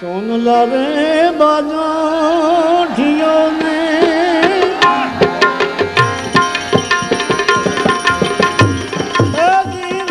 સોનલા રે બાજો ને એજી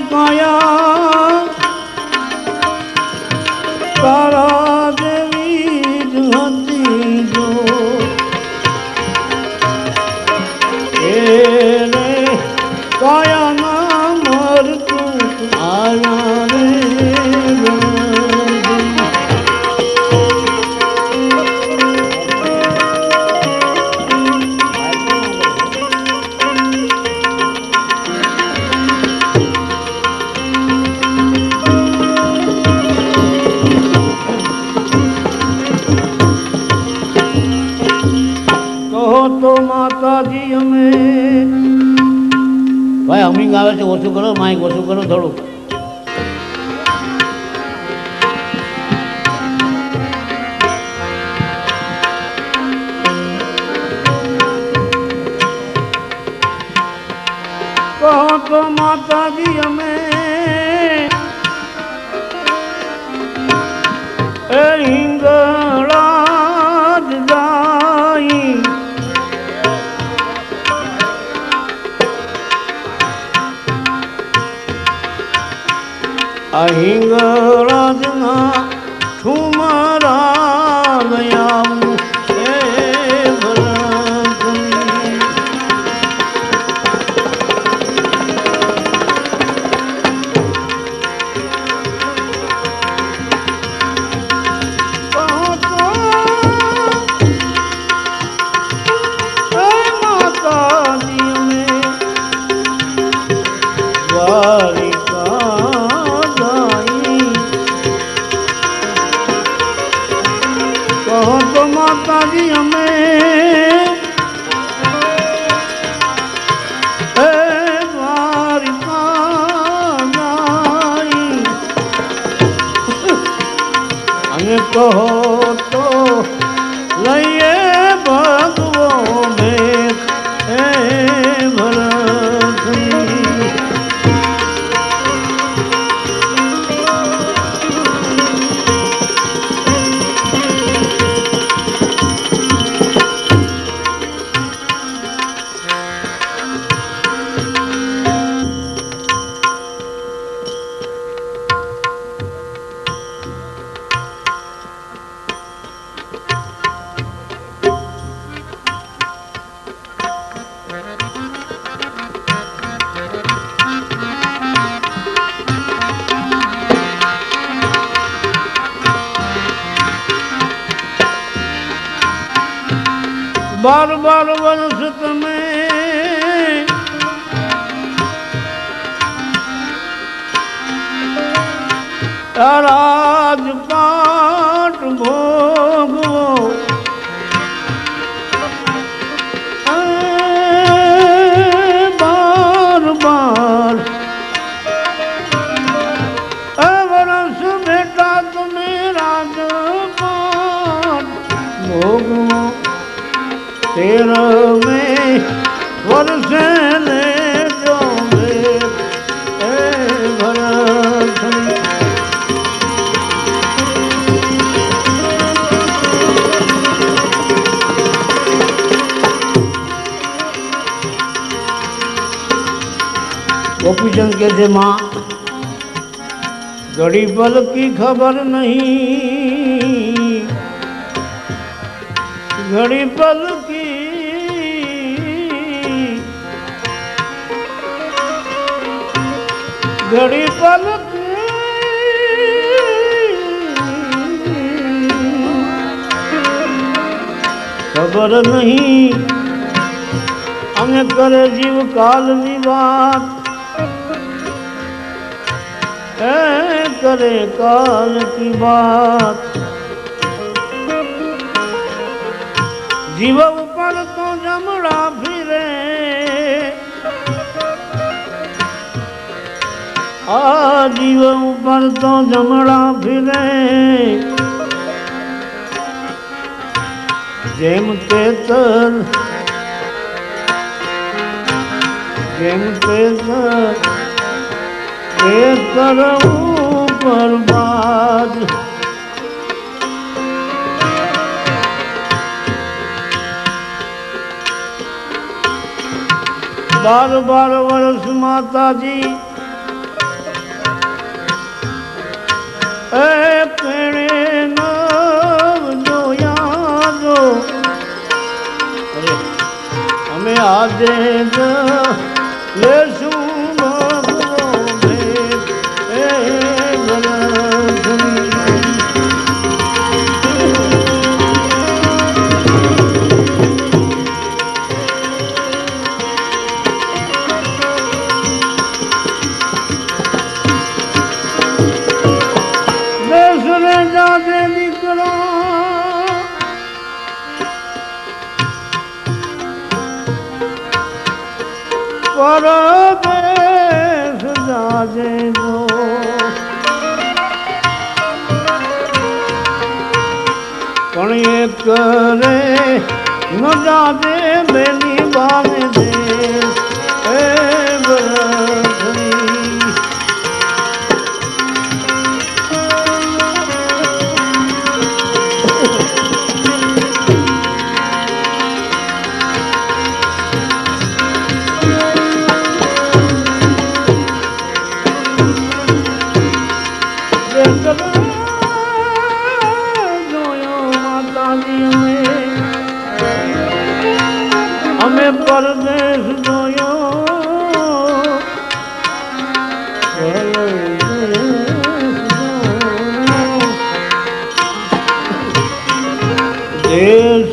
કયા કરો તો માતાજી અમે. ભાઈ હમિંગ આવે છે ઓછું કરો માઇક ઓછું કરો થોડું તો માતાજી અમે. नहीं गो બાર બાર વર્ષ તમે રાજપાટ તેર में વર્ષે ને જો એ ભરત ગોપીચંદ કે છે માં ઘડી પલ કી ખબર નહીં ઘડી પલ ઘડી પલ ખબર નહીં અમે કરે જીવ કાલની વાત. એ કરે કાલ કી વાત. જીવ આ જીવ ઉપર તો જમણા ફિરે જેમ તેતર જેમ તેતર તેતર ઉપર બાદ બાર બાર વર્ષ માતાજી આજે જ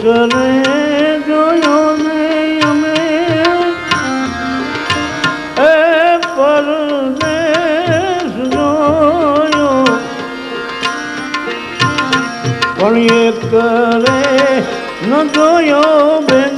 દેશ જોયો ને અમે. એ પરદેશ જોયો. પણ એ કરે ન જોયો બેની.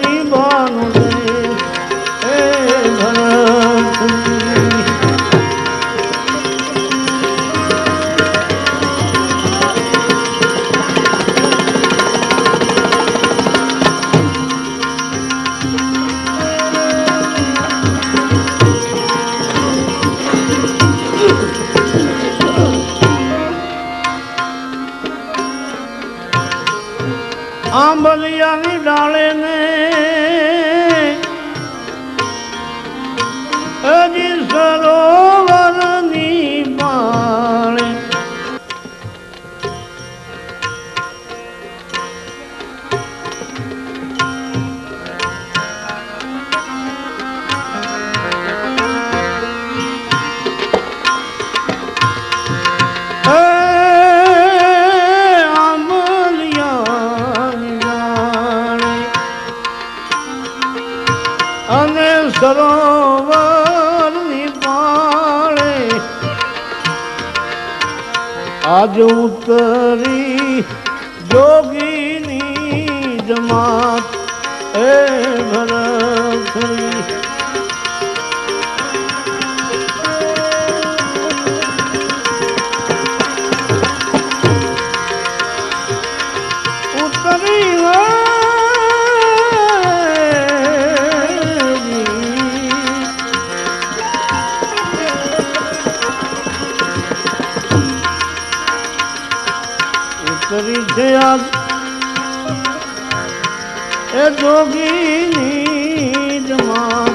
સરોવરની પાળે આજ ઉતરી જોગીની જમાત એ ભરતરી ઉતરી છે એ જોગીની જમાત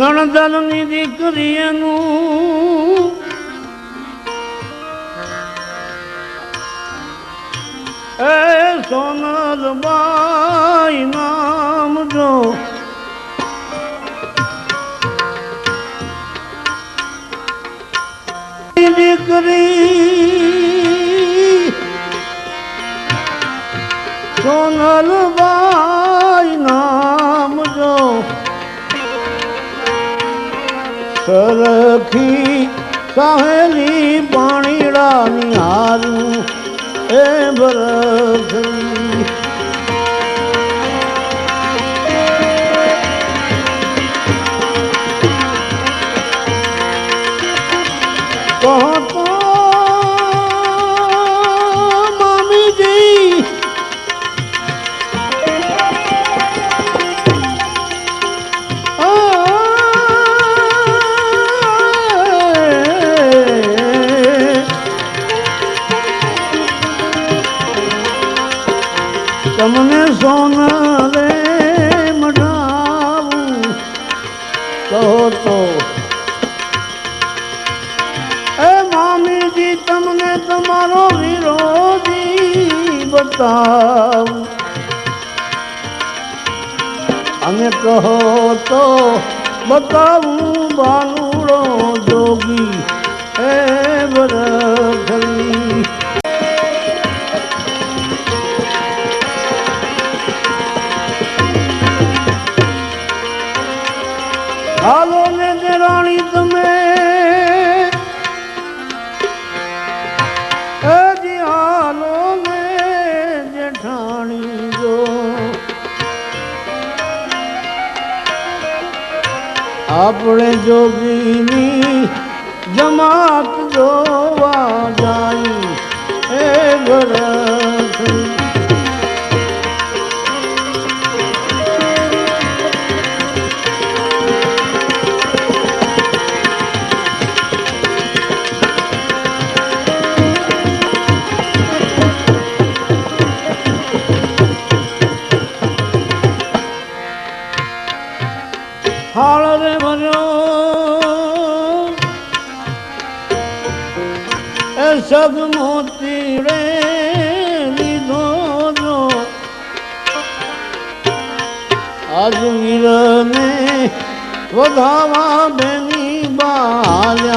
નણદનની દીકરીનું એ સોનલબાઈ નામ જો દીકરી સરખી સહેલી પાણીડા નિહારું એ ભરતરી કહો તો બતાવું બાલુડો જોગી એ બરખરી આપણે જોગીની જમાત જોવા જાય. એ ભરત બાલ્યા